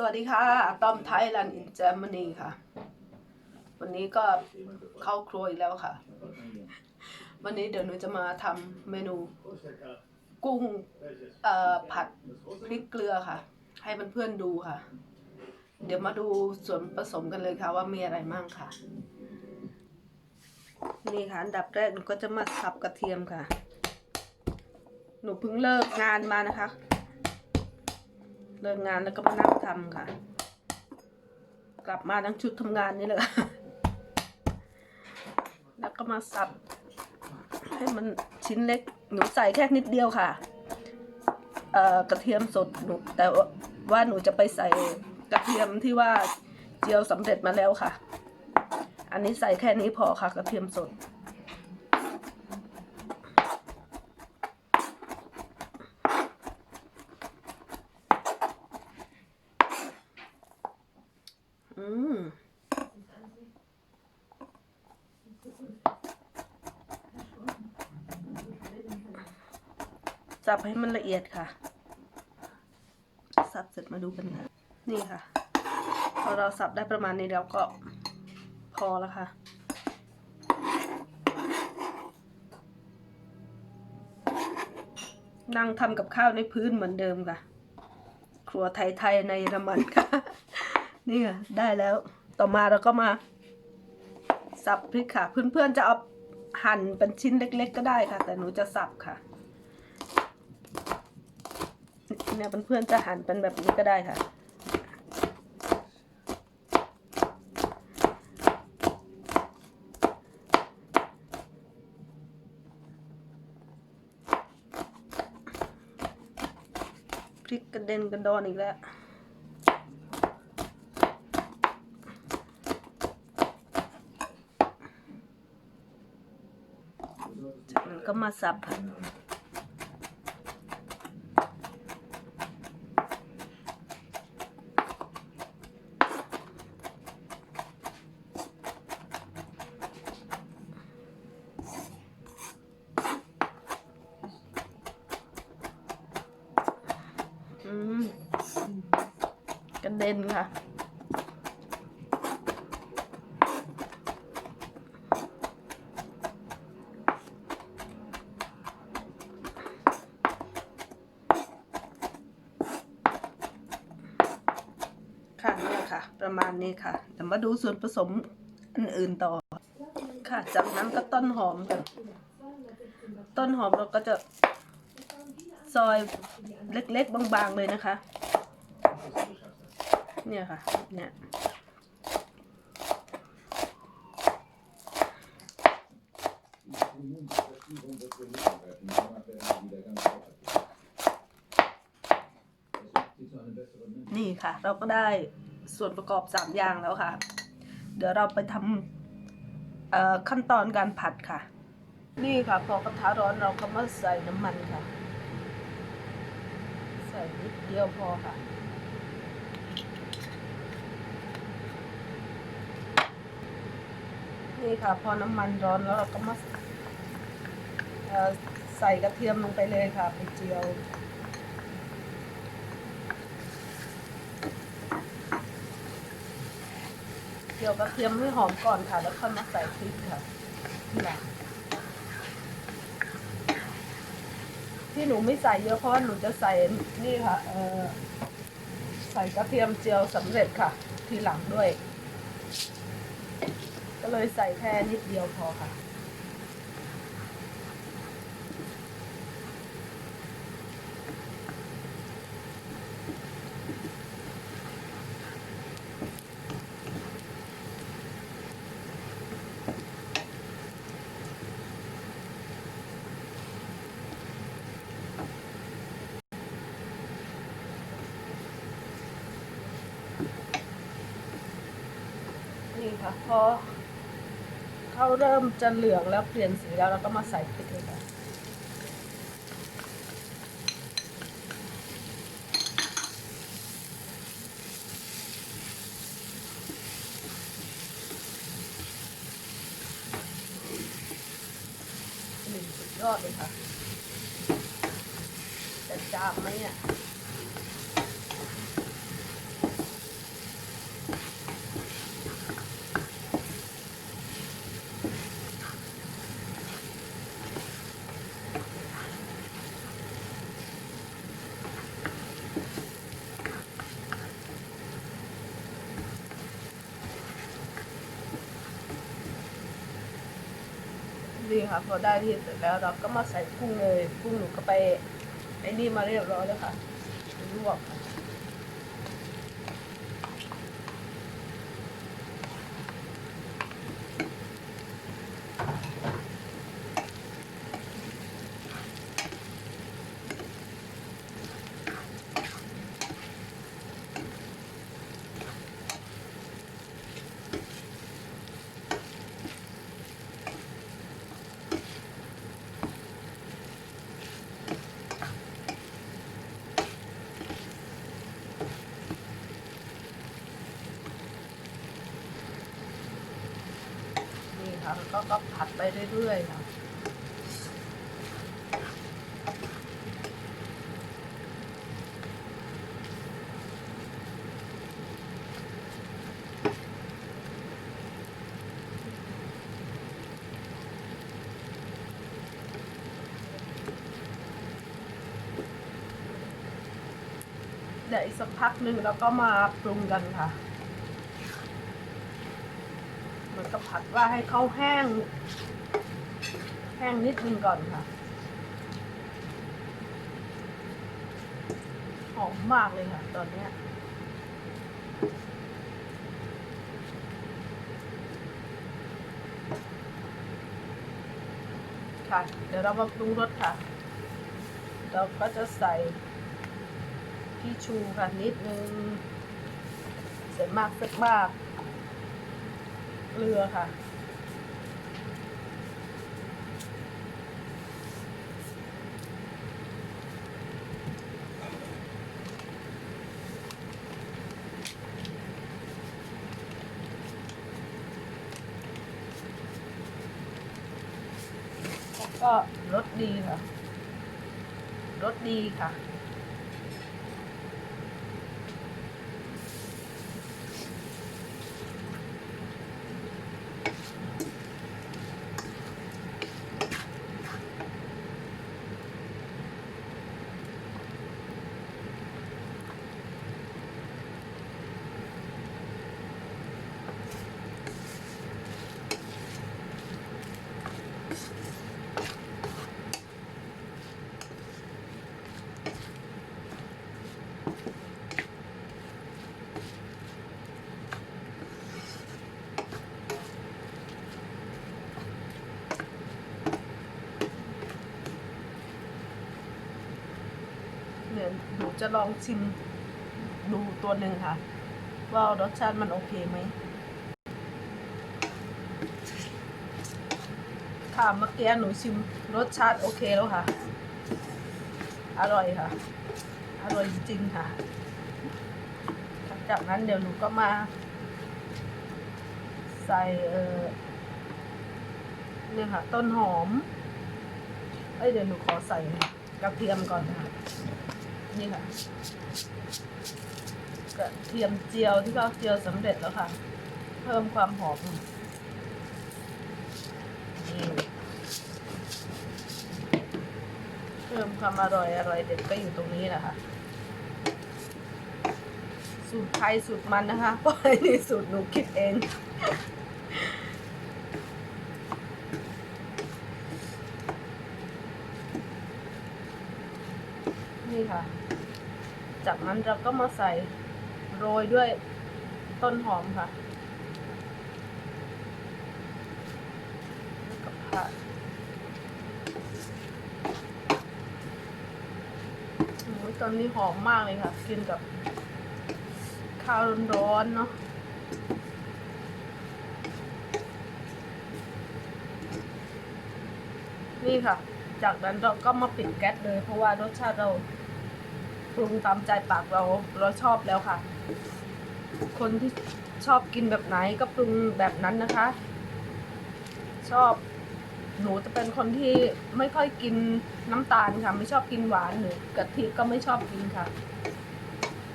สวัสดีค่ะต้อมไทยแลนด์อินเจมนีค่ะ วันนี้ก็เข้าครัวอีกแล้วค่ะ วันนี้เดี๋ยวหนูจะมาทำเมนู กุ้งผัดพริกเกลือค่ะ ให้เพื่อนๆดูค่ะ เดี๋ยวมาดูส่วนผสมกันเลยค่ะ ว่ามีอะไรมั่งค่ะ นี่ค่ะอันดับแรกหนูก็จะมาสับกระเทียมค่ะ หนูเพิ่งเลิกงานมานะคะ เลิกงานแล้วก็มานั่งทำค่ะ กลับมาทั้งชุดทำงานนี่เลยค่ะแล้วก็มาสับ ให้มันชิ้นเล็กหนูใส่แค่นิดเดียวค่ะเอ่อกระเทียมสดหนูแต่ว่าหนูจะไปใส่กระเทียมที่ว่าเจียวสำเร็จมาแล้วค่ะ อันนี้ใส่แค่นี้พอค่ะกระเทียมสด อืม สับให้มันละเอียดค่ะ สับเสร็จมาดูกันค่ะนี่ค่ะ พอเราสับได้ประมาณนี้แล้วก็พอแล้วค่ะนั่งทำกับข้าวในพื้นเหมือนเดิมค่ะ ครัวไทยๆในเยอรมันค่ะ นี่ค่ะ ได้แล้ว ต่อมาเราก็มา สับพริกค่ะ เพื่อนๆจะเอาหั่นเป็นชิ้นเล็ก ๆ ก็ได้ค่ะ แต่หนูจะสับค่ะ เนี่ยเพื่อนๆจะหั่นเป็นแบบนี้ก็ได้ค่ะ พริกกระเด็นกระดอนอีกแล้วจากนั้นก็มาสับค่ะ อืมกระ เด็นค่ะ ค่ะนี่แหละค่ะ ประมาณนี้ค่ะเดี๋ยวมาดูส่วนผสมอันอื่นต่อ ค่ะจากนั้นก็ต้นหอมกันต้นหอมเราก็จะซอยเล็กๆ บางๆ เลยนะคะ เนี่ยค่ะ เนี่ยนี่ค่ะ เราก็ได้ส่วนประกอบสามอย่างแล้วค่ะ เดี๋ยวเราไปทำขั้นตอนการผัดค่ะ นี่ค่ะ พอกระทะร้อนเราก็มาใส่น้ำมันค่ะ ใส่นิดเดียวพอค่ะ นี่ค่ะ พอน้ำมันร้อนแล้วเราก็มาใส่กระเทียมลงไปเลยค่ะไปเจียวเจียวกระเทียมให้หอมก่อนค่ะ แล้วค่อยมาใส่พริกค่ะทีหลังที่หนูไม่ใส่เยอะเพราะว่าหนูจะใส่นี่ค่ะใส่กระเทียมเจียวสำเร็จค่ะ ทีหลังด้วย เลยใส่แค่นิดเดียวพอค่ะนี่ค่ะพอ ขาเริ่มจะเหลืองแล้วเปลี่ยนสีแล้วเราก็มาใส่พริกเลยค่ะนึ่งสุดยอดเลยค่ะจะจามไหมอะ ค่ะพอได้ที่เสร็จแล้วเราก็มาใส่กุ้งเลยกุ้งหนูก็ไปไอ้นี่มาเรียบร้อยแล้วค่ะลวกค่ะ ก็ก็ผัดไปเรื่อยๆค่ะเดี๋ยวอีกสักพักหนึ่งเราก็มาปรุงกันค่ะ มือนกับผัดว่าให้เขาแห้ง แห้งนิดนึงก่อนค่ะ หอมมากเลยค่ะ ตอนนี้ค่ะ เดี๋ยวเรามาปรุงรสค่ะ เราก็จะใส่ที่ชูค่ะนิดนึงใส่มากสักมาก เกลือค่ะแล้วก็รสดีค่ะรสดีค่ะ หนูจะลองชิมดูตัวหนึ่งค่ะ ว่ารสชาติมันโอเคไหมค่ะเมื่อกี้หนูชิมรสชาติโอเคแล้วค่ะ อร่อยค่ะ อร่อยจริงค่ะหลังจากนั้นเดี๋ยวหนูก็มา ใส่เออเนี่ยค่ะ ต้นหอม เอ้ยเดี๋ยวหนูขอใส่กระเทียมก่อนนะคะ นี่ค่ะกระเทียมเจียวที่เขาเจียวสำเร็จแล้วค่ะ เพิ่มความหอมนี่เพิ่มความอร่อยอร่อยเด็ดก็อยู่ตรงนี้แหละค่ะ สูตรไทยสูตรมันนะคะเพราะอันนี้สูตรหนูคิดเอง นี่ค่ะ จากนั้นเราก็มาใส่โรยด้วยต้นหอมค่ะกับผักโอ้ยตอนนี้หอมมากเลยค่ะ กินกับข้าวร้อนๆเนาะนี่ค่ะ จากนั้นเราก็มาปิดแก๊สเลยเพราะว่ารสชาติเรา ปรุงตามใจปากเราเราชอบแล้วค่ะ คนที่ชอบกินแบบไหนก็ปรุงแบบนั้นนะคะ ชอบหนูจะเป็นคนที่ไม่ค่อยกินน้ำตาลค่ะ ไม่ชอบกินหวานหรือกะทิก็ไม่ชอบกินค่ะ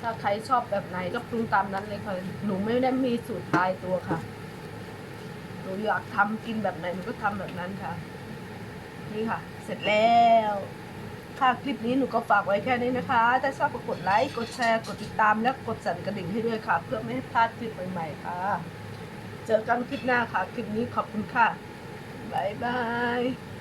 ถ้าใครชอบแบบไหนก็ปรุงตามนั้นเลยค่ะ หนูไม่ได้มีสูตรตายตัวค่ะ หนูอยากทำกินแบบไหนหนูก็ทำแบบนั้นค่ะ นี่ค่ะ เสร็จแล้ว ค่ะคลิปนี้หนูก็ฝากไว้แค่นี้นะคะ ถ้าชอบก็กดไลค์ กดแชร์ กดติดตาม และกดสั่นกระดิ่งให้ด้วยค่ะ เพื่อไม่ให้พลาดคลิปใหม่ๆค่ะ เจอกันคลิปหน้าค่ะ คลิปนี้ขอบคุณค่ะ บ๊ายบาย